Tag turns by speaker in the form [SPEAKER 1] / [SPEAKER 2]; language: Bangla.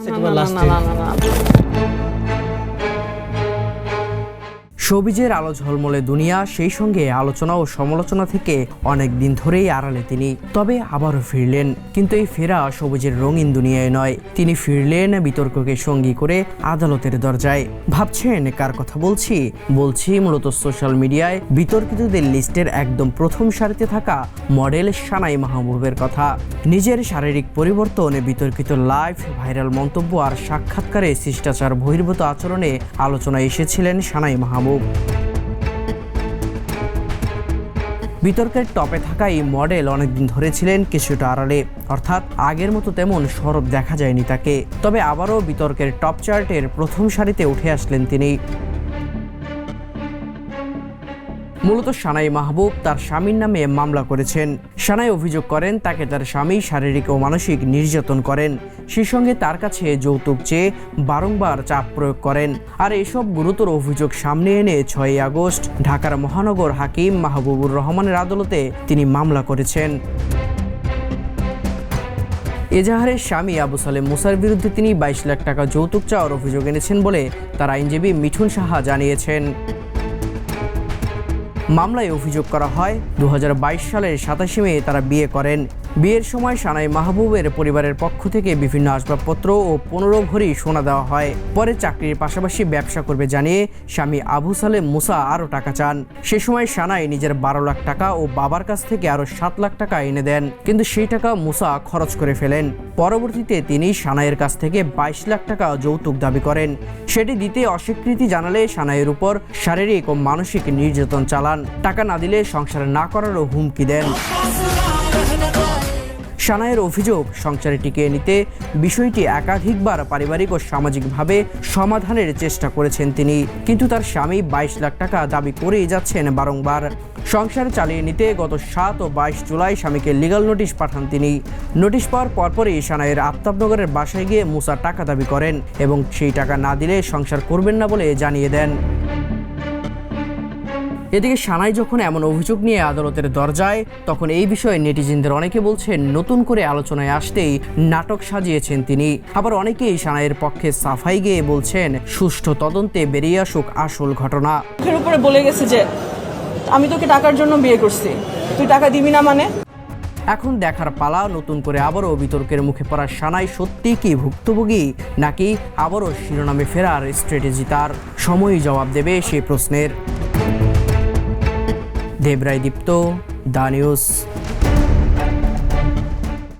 [SPEAKER 1] একেবারে
[SPEAKER 2] না,
[SPEAKER 1] লাস্টে
[SPEAKER 2] না, না, না, না।
[SPEAKER 3] সবিজের আলো ঝলমলে দুনিয়া, সেই সঙ্গে আলোচনা ও সমালোচনা থেকে অনেক দিন ধরেই আড়ালে তিনি। তবে আবারও ফিরলেন, কিন্তু এই ফেরা সবুজের রঙিন দুনিয়ায় নয়। তিনি ফিরলেন বিতর্ককে সঙ্গী করে আদালতের দরজায়। ভাবছেন, কার কথা বলছি? বলছি মূলত সোশ্যাল মিডিয়ায় বিতর্কিতদের লিস্টের একদম প্রথম সারিতে থাকা মডেল সানাই মাহবুবের কথা। নিজের শারীরিক পরিবর্তন বিতর্কিত লাইভ ভাইরাল মন্তব্য আর সাক্ষাৎকারে শিষ্টাচার বহির্ভূত আচরণে আলোচনায় এসেছিলেন সানাই মাহবুব। বিতর্কের টপে থাকা এই মডেল অনেকদিন ধরে ছিলেন কিছুটা আড়ালে। অর্থাৎ আগের মতো তেমন সরব দেখা যায়নি তাকে। তবে আবারও বিতর্কের টপ চার্টের প্রথম সারিতে উঠে আসলেন তিনি। মূলত সানাই মাহবুব তার স্বামীর নামে মামলা করেছেন। সানাই অভিযোগ করেন, তাকে তার স্বামী শারীরিক ও মানসিক নির্যাতন করেন। সেই সঙ্গে তার কাছে যৌতুক চেয়ে বারংবার চাপ প্রয়োগ করেন। আর এসব গুরুতর অভিযোগ সামনে এনে ছয়ই আগস্ট ঢাকার মহানগর হাকিম মাহবুবুর রহমানের আদালতে তিনি মামলা করেছেন। এজাহারের স্বামী আবু সালেম মুসার বিরুদ্ধে তিনি বাইশ লাখ টাকা যৌতুক চাওয়ার অভিযোগ এনেছেন বলে তার আইনজীবী মিঠুন সাহা জানিয়েছেন। মামলায় অভিযোগ করা হয় দু হাজার বাইশ সালের সাতাশে মে তারা বিয়ে করেন। বিয়ের সময় সানাই মাহবুবের পরিবারের পক্ষ থেকে বিভিন্ন আসবাবপত্র ও পনেরো ভরি সোনা দেওয়া হয়। পরে চাকরির পাশাপাশি ব্যবসা করবে জানিয়ে স্বামী আবু সালেম মুসা আরও টাকা চান। সে সময় সানাই নিজের বারো লাখ টাকা ও বাবার কাছ থেকে আরও সাত লাখ টাকা এনে দেন। কিন্তু সেই টাকা মুসা খরচ করে ফেলেন। পরবর্তীতে তিনি সানাইয়ের কাছ থেকে বাইশ লাখ টাকা যৌতুক দাবি করেন। সেটি দিতে অস্বীকৃতি জানালে সানাইয়ের উপর শারীরিক ও মানসিক নির্যাতন চালান। টাকা না দিলে সংসার না করারও হুমকি দেন। সানায়ের অভিযোগ, সংসারে টিকিয়ে নিতে বিষয়টি একাধিকবার পারিবারিক ও সামাজিকভাবে সমাধানের চেষ্টা করেছেন তিনি। কিন্তু তার স্বামী বাইশ লাখ টাকা দাবি করেই যাচ্ছেন বারংবার। সংসার চালিয়ে নিতে গত সাত ও বাইশ জুলাই স্বামীকে লিগাল নোটিশ পাঠান তিনি। নোটিশ পাওয়ার পরপরই সানায়ের আফতাবনগরের বাসায় গিয়ে মুসা টাকা দাবি করেন এবং সেই টাকা না দিলে সংসার করবেন না বলে জানিয়ে দেন। এদিকে সানাই যখন এমন অভিযোগ নিয়ে আদালতের দরজায় তখন এই বিষয়ে নেটিজেনদের অনেকে বলছেন নতুন করে আলোচনায় আসতেই নাটক সাজিয়েছেন তিনি। আবার অনেকেই সানাইয়ের পক্ষে সাফাই গিয়ে বলছেন সুষ্ঠু তদন্তে বেরিয়ে আসুক আসল ঘটনা।
[SPEAKER 2] উপরে বলে গেছে যে আমি তোকে টাকার জন্য বিয়ে করছি। তুই টাকা দিবি না মানে?
[SPEAKER 3] এখন দেখার পালা নতুন করে আবারও বিতর্কের মুখে পড়া সানাই সত্যি কি ভুক্তভোগী নাকি আবারও শিরোনামে ফেরার স্ট্র্যাটেজি তার? সময়ই জবাব দেবে সেই প্রশ্নের। देवराय दीप्तो दानियोस।